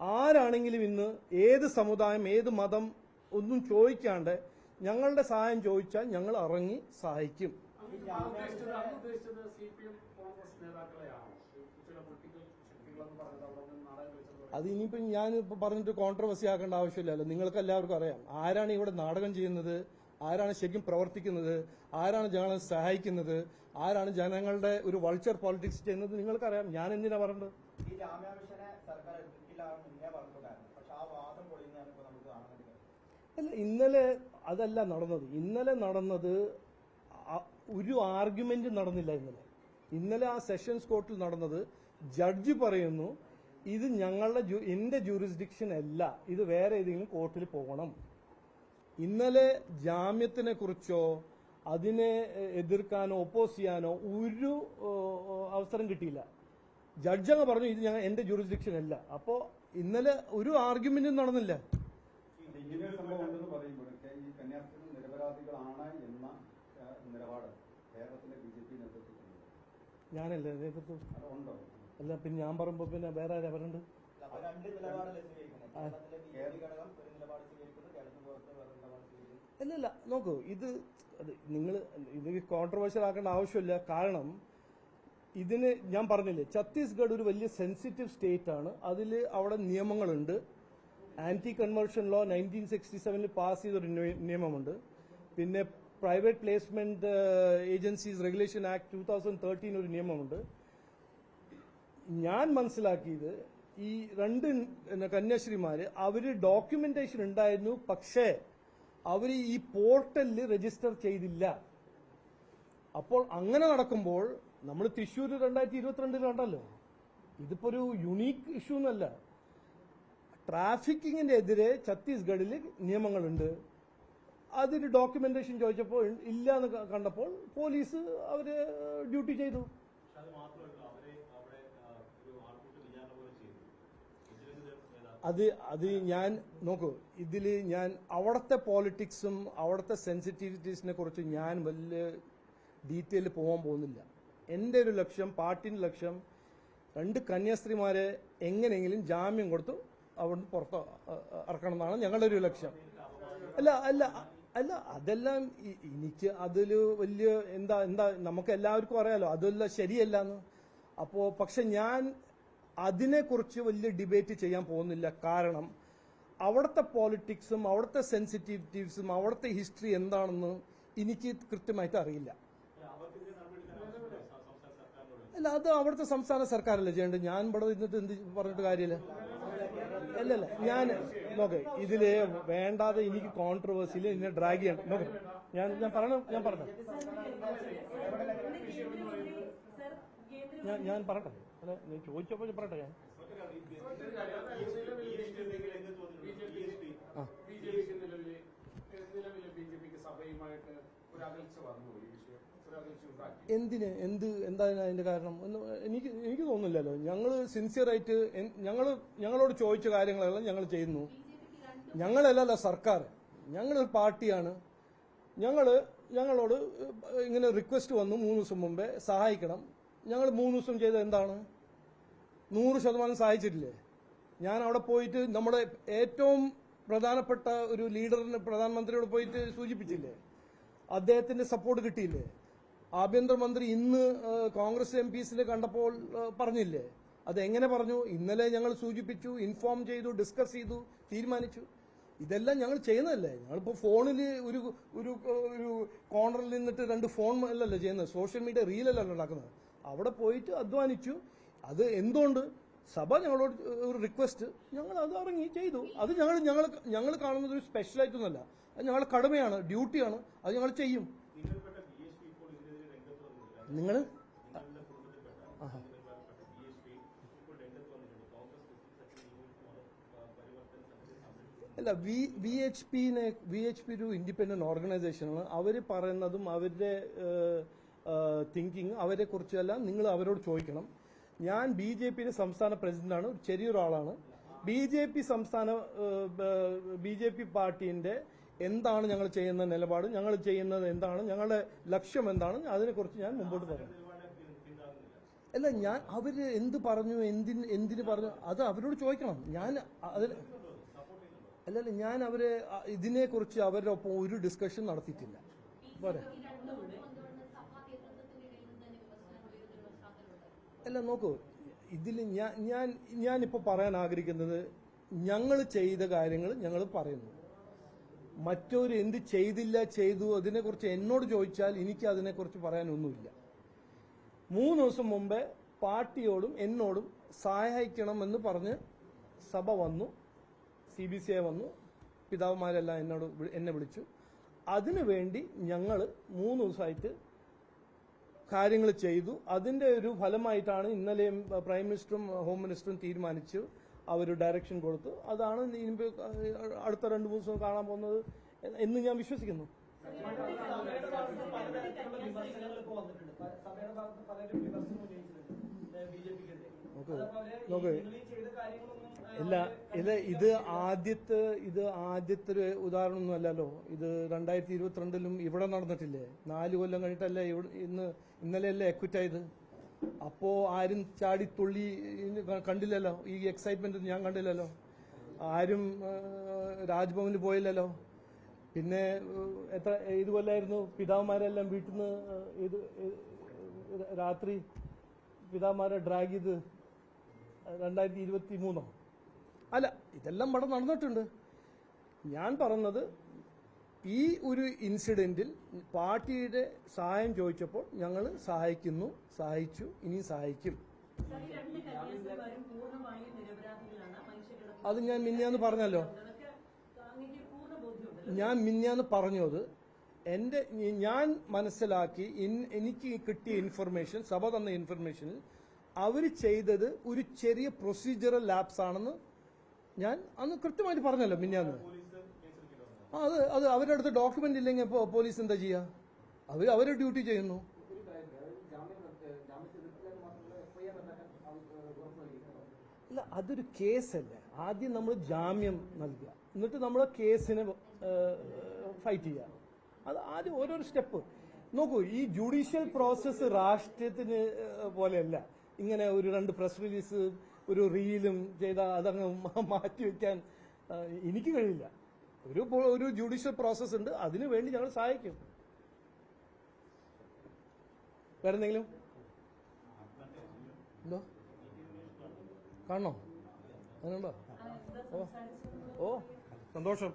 ആരാണെങ്കിലും ഇന്ന് ഏത് സമുദായം ഏത് മതം ഒന്നും ചോദിക്കാണ്ട് ഞങ്ങളുടെ സഹായം ചോദിച്ചാൽ ഞങ്ങൾ ഇറങ്ങി സഹായിക്കും. അത് ഇനിയിപ്പം ഞാൻ ഇപ്പൊ പറഞ്ഞിട്ട് കോൺട്രവേഴ്സി ആക്കേണ്ട ആവശ്യമില്ലല്ലോ. നിങ്ങൾക്ക് എല്ലാവർക്കും അറിയാം. ആരാണ് ഇവിടെ നാടകം ചെയ്യുന്നത്? ആരാണ് ശരിക്കും പ്രവർത്തിക്കുന്നത്? ആരാണ് ജനങ്ങളെ സഹായിക്കുന്നത്? ആരാണ് ജനങ്ങളുടെ ഒരു വൾച്ചർ പോളിറ്റിക്സ് ചെയ്യുന്നത്? നിങ്ങൾക്കറിയാം. ഞാൻ എന്തിനാ പറഞ്ഞത് ഈ ജാമ്യ മിഷനെ സർക്കാർ എടുക്കില്ല മുന്നേ പറഞ്ഞിട്ടുണ്ടായിരുന്നു പക്ഷെ ആ വാദം പൊളിഞ്ഞാണ് ഇപ്പൊ നമുക്ക് കാണാൻ വേണ്ടി കഴിയുന്നത്. അല്ല ഇന്നലെ അതല്ല നടന്നത്. ഇന്നലെ നടന്നത് ഒരു ആർഗ്യുമെന്റ് നടന്നില്ല ഇന്നലെ. ഇന്നലെ ആ സെഷൻസ് കോർട്ടിൽ നടന്നത് ജഡ്ജി പറയുന്നു ഇത് ഞങ്ങളുടെ എന്റെ ജൂറിസ്ഡിക്ഷൻ അല്ല ഇത് വേറെ ഏതെങ്കിലും കോർട്ടിൽ പോകണം. ഇന്നലെ ജാമ്യത്തിനെ കുറിച്ചോ അതിനെ എതിർക്കാനോ ഒപ്പോസ് ചെയ്യാനോ ഒരു അവസരം കിട്ടിയില്ല. ജഡ്ജ് അങ്ങ് പറഞ്ഞു ഇത് ഞങ്ങൾ എന്റെ ജൂറിസ്ഡിക്ഷൻ അല്ല. അപ്പോ ഇന്നലെ ഒരു ആർഗ്യുമെന്റും നടന്നില്ല. ഇങ്ങനെ സംഭവം ഉണ്ടെന്ന് പറയുമ്പോഴൊക്കെ ഈ കന്യാസ്ത്രീകൾ നിരപരാധികളാണ് എന്ന നിലപാട് കേരളത്തിലെ ബി ജെ പി നേതൃത്വത്തിലുണ്ട്. ഞാനല്ലേ നേതൃത്വം? ഉണ്ടോ? അല്ല പിന്നെ ഞാൻ പറയുമ്പോ പിന്നെ വേറെ ആരാ പറയണ്ട് അല്ലല്ല നോക്കൂ ഇത് നിങ്ങൾ ഇത് കോൺട്രവേഴ്ഷ്യൽ ആക്കേണ്ട ആവശ്യമില്ല. കാരണം ഇതിന് ഞാൻ പറഞ്ഞില്ലേ ഛത്തീസ്ഗഡ് ഒരു വലിയ സെൻസിറ്റീവ് സ്റ്റേറ്റ് ആണ്. അതിൽ അവിടെ നിയമങ്ങളുണ്ട്. Anti conversion law nineteen sixty സെവനിൽ പാസ് ചെയ്തൊരു നിയ- നിയമമുണ്ട്. പിന്നെ private placement agencies regulation act two thousand thirteen ഒരു നിയമമുണ്ട്. ഞാൻ മനസ്സിലാക്കിയത് ഈ രണ്ട് കന്യാശ്രീമാര് അവർ ഡോക്യുമെന്റേഷൻ ഉണ്ടായിരുന്നു പക്ഷേ അവർ ഈ പോർട്ടലിൽ രജിസ്റ്റർ ചെയ്തില്ല. അപ്പോൾ അങ്ങനെ നടക്കുമ്പോൾ നമ്മൾ തൃശ്ശൂർ രണ്ടായിരത്തി ഇരുപത്തിരണ്ടിൽ കണ്ടല്ലോ. ഇതിപ്പോ ഒരു യുണീക്ക് ഇഷ്യൂ എന്നല്ല. ട്രാഫിക്കിങ്ങിന്റെ എതിരെ ഛത്തീസ്ഗഡിൽ നിയമങ്ങളുണ്ട്. അതിന് ഡോക്യുമെന്റേഷൻ ചോദിച്ചപ്പോൾ ഇല്ല എന്ന് കണ്ടപ്പോൾ പോലീസ് അവർ ഡ്യൂട്ടി ചെയ്തു. അത് അത് ഞാൻ നോക്കൂ ഇതിൽ ഞാൻ അവിടുത്തെ പോളിറ്റിക്സും അവിടുത്തെ സെൻസിറ്റിവിറ്റീസിനെ കുറിച്ച് ഞാൻ വലിയ ഡീറ്റെയിൽ പോകാൻ പോകുന്നില്ല. എന്റെ ഒരു ലക്ഷ്യം പാർട്ടിന്റെ ലക്ഷ്യം രണ്ട് കന്യാസ്ത്രീമാരെ എങ്ങനെയെങ്കിലും ജാമ്യം കൊടുത്തു അവിടുന്ന് പുറത്ത് ഇറക്കണം എന്നാണ് ഞങ്ങളുടെ ഒരു ലക്ഷ്യം. അല്ല അല്ല അല്ല അതെല്ലാം എനിക്ക് അതിൽ വലിയ എന്താ എന്താ നമുക്ക് എല്ലാവർക്കും അറിയാലോ അതല്ല ശരിയല്ല എന്ന് അപ്പോ പക്ഷെ ഞാൻ അതിനെക്കുറിച്ച് വലിയ ഡിബേറ്റ് ചെയ്യാൻ പോകുന്നില്ല. കാരണം അവിടുത്തെ പോളിറ്റിക്സും അവിടുത്തെ സെൻസിറ്റിവിറ്റീസും അവിടുത്തെ ഹിസ്റ്ററി എന്താണെന്ന് എനിക്ക് കൃത്യമായിട്ട് അറിയില്ല. അല്ല അത് അവിടുത്തെ സംസ്ഥാന സർക്കാരല്ലേ ചെയ്യേണ്ടത്? ഞാൻ ഇവിടെ ഇരുന്നിട്ട് എന്ത് പറഞ്ഞിട്ട് കാര്യമില്ല? അല്ല അല്ല ഞാൻ നോക്കെ ഇതിൽ വേണ്ടാതെ എനിക്ക് കോൺട്രവേഴ്സിയിൽ എന്നെ ഡ്രാഗ് ചെയ്യണം നോക്കെ ഞാൻ ഞാൻ പറഞ്ഞു ഞാൻ പറഞ്ഞു. ഞാൻ ഞാൻ പറയട്ടെ. അല്ല നീ ചോദിച്ചപ്പോൾ പറയട്ടെ ഞാൻ. ആ. എന്തിന്? എന്ത്? എന്താണ് അതിന്റെ കാരണം? എന്ന് എനിക്ക് എനിക്ക് തോന്നുന്നില്ലല്ലോ. ഞങ്ങൾ സിൻസിയറായിട്ട് ഞങ്ങൾ ഞങ്ങളോട് ചോദിച്ച കാര്യങ്ങളെല്ലാം ഞങ്ങൾ ചെയ്യുന്നു. ഞങ്ങളല്ലല്ല സർക്കാർ ഞങ്ങളൊരു പാർട്ടിയാണ്. ഞങ്ങൾ ഞങ്ങളോട് ഇങ്ങനെ റിക്വസ്റ്റ് വന്നു മൂന്ന് ദിവസം മുമ്പേ സഹായിക്കണം. ഞങ്ങൾ മൂന്ന് ദിവസം ചെയ്ത എന്താണ്? നൂറ് ശതമാനം സഹായിച്ചിട്ടില്ലേ? ഞാൻ അവിടെ പോയിട്ട് നമ്മുടെ ഏറ്റവും പ്രധാനപ്പെട്ട ഒരു ലീഡറിന് പ്രധാനമന്ത്രിയോട് പോയിട്ട് സൂചിപ്പിച്ചില്ലേ? അദ്ദേഹത്തിന്റെ സപ്പോർട്ട് കിട്ടിയില്ലേ? ആഭ്യന്തരമന്ത്രി ഇന്ന് കോൺഗ്രസ് എം പിസിനെ കണ്ടപ്പോൾ പറഞ്ഞില്ലേ? അതെങ്ങനെ പറഞ്ഞു? ഇന്നലെ ഞങ്ങൾ സൂചിപ്പിച്ചു ഇൻഫോം ചെയ്തു ഡിസ്കസ് ചെയ്തു തീരുമാനിച്ചു. ഇതെല്ലാം ഞങ്ങൾ ചെയ്യുന്നതല്ലേ? ഞങ്ങളിപ്പോൾ ഫോണിൽ ഒരു ഒരു ഒരു കോർണറിൽ നിന്നിട്ട് രണ്ട് ഫോൺ അല്ലല്ലോ ചെയ്യുന്നത്. സോഷ്യൽ മീഡിയ റീലല്ലല്ലോ ഉണ്ടാക്കുന്നത്. അവിടെ പോയിട്ട് അധ്വാനിച്ചു. അത് എന്തുകൊണ്ട്? സഭ ഞങ്ങളോട് ഒരു റിക്വസ്റ്റ് ഞങ്ങൾ അത് ഇറങ്ങി ചെയ്തു. അത് ഞങ്ങൾ ഞങ്ങൾ ഞങ്ങൾ കാണുന്നത് ഒരു സ്പെഷ്യലായിട്ടൊന്നുമല്ല അത് ഞങ്ങളുടെ കടമയാണ് ഡ്യൂട്ടിയാണ് അത് ഞങ്ങൾ ചെയ്യും. സംരക്ഷിച്ചു അല്ല വി വി എച്ച് പിന്നെ വി എച്ച് പി ഒരു ഇൻഡിപെൻഡന്റ് ഓർഗനൈസേഷനാണ്. അവർ പറയുന്നതും അവരുടെ തിങ്കിങ് അവരെ കുറിച്ചെല്ലാം നിങ്ങൾ അവരോട് ചോദിക്കണം. ഞാൻ ബി ജെ പിയുടെ സംസ്ഥാന പ്രസിഡന്റാണ് ചെറിയൊരാളാണ്. ബി ജെ പി സംസ്ഥാന ബി ജെ പി പാർട്ടിന്റെ എന്താണ് ഞങ്ങൾ ചെയ്യുന്ന നിലപാട് ഞങ്ങൾ ചെയ്യുന്നത് എന്താണ് ഞങ്ങളുടെ ലക്ഷ്യം എന്താണ് അതിനെക്കുറിച്ച് ഞാൻ മുമ്പോട്ട് പറയാം. അല്ല ഞാൻ അവർ എന്ത് പറഞ്ഞു എന്തിന് എന്തിന് പറഞ്ഞു അത് അവരോട് ചോദിക്കണം. ഞാൻ അതിൽ അല്ല ഞാൻ അവരെ ഇതിനെക്കുറിച്ച് അവരുടെ ഒപ്പം ഒരു ഡിസ്കഷൻ നടത്തിയിട്ടില്ല. പോരെ. അല്ല നോക്കൂ ഇതിൽ ഞാൻ ഞാൻ ഞാനിപ്പോൾ പറയാൻ ആഗ്രഹിക്കുന്നത് ഞങ്ങൾ ചെയ്ത കാര്യങ്ങൾ ഞങ്ങൾ പറയുന്നു. മറ്റൊരു എന്ത് ചെയ്തില്ല ചെയ്തു അതിനെക്കുറിച്ച് എന്നോട് ചോദിച്ചാൽ എനിക്ക് അതിനെക്കുറിച്ച് പറയാനൊന്നുമില്ല. മൂന്ന് ദിവസം മുമ്പേ പാർട്ടിയോടും എന്നോടും സഹായിക്കണമെന്ന് പറഞ്ഞ് സഭ വന്നു സി ബി സി വന്നു പിതാവുമാരെല്ലാം എന്നോട് എന്നെ വിളിച്ചു. അതിനു വേണ്ടി ഞങ്ങൾ മൂന്ന് ദിവസമായിട്ട് കാര്യങ്ങൾ ചെയ്തു. അതിന്റെ ഒരു ഫലമായിട്ടാണ് ഇന്നലെയും പ്രൈം മിനിസ്റ്ററും ഹോം മിനിസ്റ്ററും തീരുമാനിച്ചു. അവർ ഡയറക്ഷൻ കൊടുത്തു അതാണ് ഇനി അടുത്ത രണ്ട് മൂന്ന് ദിവസം കാണാൻ പോകുന്നത് എന്ന് ഞാൻ വിശ്വസിക്കുന്നു. നോക്ക്, ഇല്ല ഇത് ഇത് ആദ്യത്തെ ഇത് ആദ്യത്തെ ഒരു ഉദാഹരണമൊന്നും അല്ലല്ലോ. ഇത് രണ്ടായിരത്തി ഇരുപത്തിരണ്ടിലും ഇവിടെ നടന്നിട്ടില്ലേ? നാല് കൊല്ലം കഴിഞ്ഞിട്ടല്ലേ ഇന്ന് ഇന്നലെയല്ലേ എക്വിറ്റ് ആയത്? അപ്പോ ആരും ചാടി തുള്ളി കണ്ടില്ലല്ലോ. ഈ എക്സൈറ്റ്മെന്റ് ഞാൻ കണ്ടില്ലല്ലോ. ആരും രാജ്ഭവനിൽ പോയില്ലല്ലോ. പിന്നെ എത്ര ഏത് കൊല്ലായിരുന്നു പിതാവുമാരെല്ലാം വീട്ടിൽ നിന്ന് ഇത് രാത്രി പിതാമാരെ ഡ്രാഗ് ചെയ്ത് രണ്ടായിരത്തി ഇരുപത്തി മൂന്നോ അല്ല ഇതെല്ലാം ഇവിടെ നടന്നിട്ടുണ്ട്. ഞാൻ പറഞ്ഞത് ഈ ഒരു ഇൻസിഡന്റിൽ പാർട്ടിയുടെ സഹായം ചോദിച്ചപ്പോൾ ഞങ്ങൾ സഹായിക്കുന്നു സഹായിച്ചു ഇനി സഹായിക്കും. അത് ഞാൻ മിന്നാന്ന് പറഞ്ഞല്ലോ. ഞാൻ മിന്നാന്ന് പറഞ്ഞത് എന്റെ ഞാൻ മനസ്സിലാക്കി എനിക്ക് കിട്ടിയ ഇൻഫർമേഷൻ സഭ തന്ന ഇൻഫർമേഷനിൽ അവർ ചെയ്തത് ഒരു ചെറിയ പ്രൊസീജിയറൽ ലാപ്സ് ആണെന്ന് ഞാൻ അന്ന് കൃത്യമായിട്ട് പറഞ്ഞല്ലോ മിന്നാന്ന്. ആ അത് അത് അവരുടെ അടുത്ത് ഡോക്യുമെന്റ് ഇല്ലെങ്കിൽ ഇപ്പോൾ പോലീസ് എന്താ ചെയ്യുക അവർ അവരുടെ ഡ്യൂട്ടി ചെയ്യുന്നു. അല്ല അതൊരു കേസല്ലേ ആദ്യം നമ്മൾ ജാമ്യം നൽകുക. എന്നിട്ട് നമ്മൾ കേസിനെ ഫൈറ്റ് ചെയ്യുക. അത് ആദ്യം ഓരോരോ സ്റ്റെപ്പ് നോക്കൂ ഈ ജുഡീഷ്യൽ പ്രോസസ്സ് രാഷ്ട്രീയത്തിന് പോലെയല്ല. ഇങ്ങനെ ഒരു രണ്ട് പ്രസ് റിലീസ് ഒരു റീലും ചെയ്ത അതങ്ങ് മാറ്റിവെക്കാൻ മാറ്റി വെക്കാൻ എനിക്ക് കഴിയില്ല. ഒരു ഒരു ജുഡീഷ്യൽ പ്രോസസ് ഉണ്ട്. അതിനു വേണ്ടി ഞങ്ങൾ സഹായിക്കും. വേറെന്തെങ്കിലും? എന്തോ കാണണോ? അങ്ങനെയുണ്ടോ? ഓ സന്തോഷം.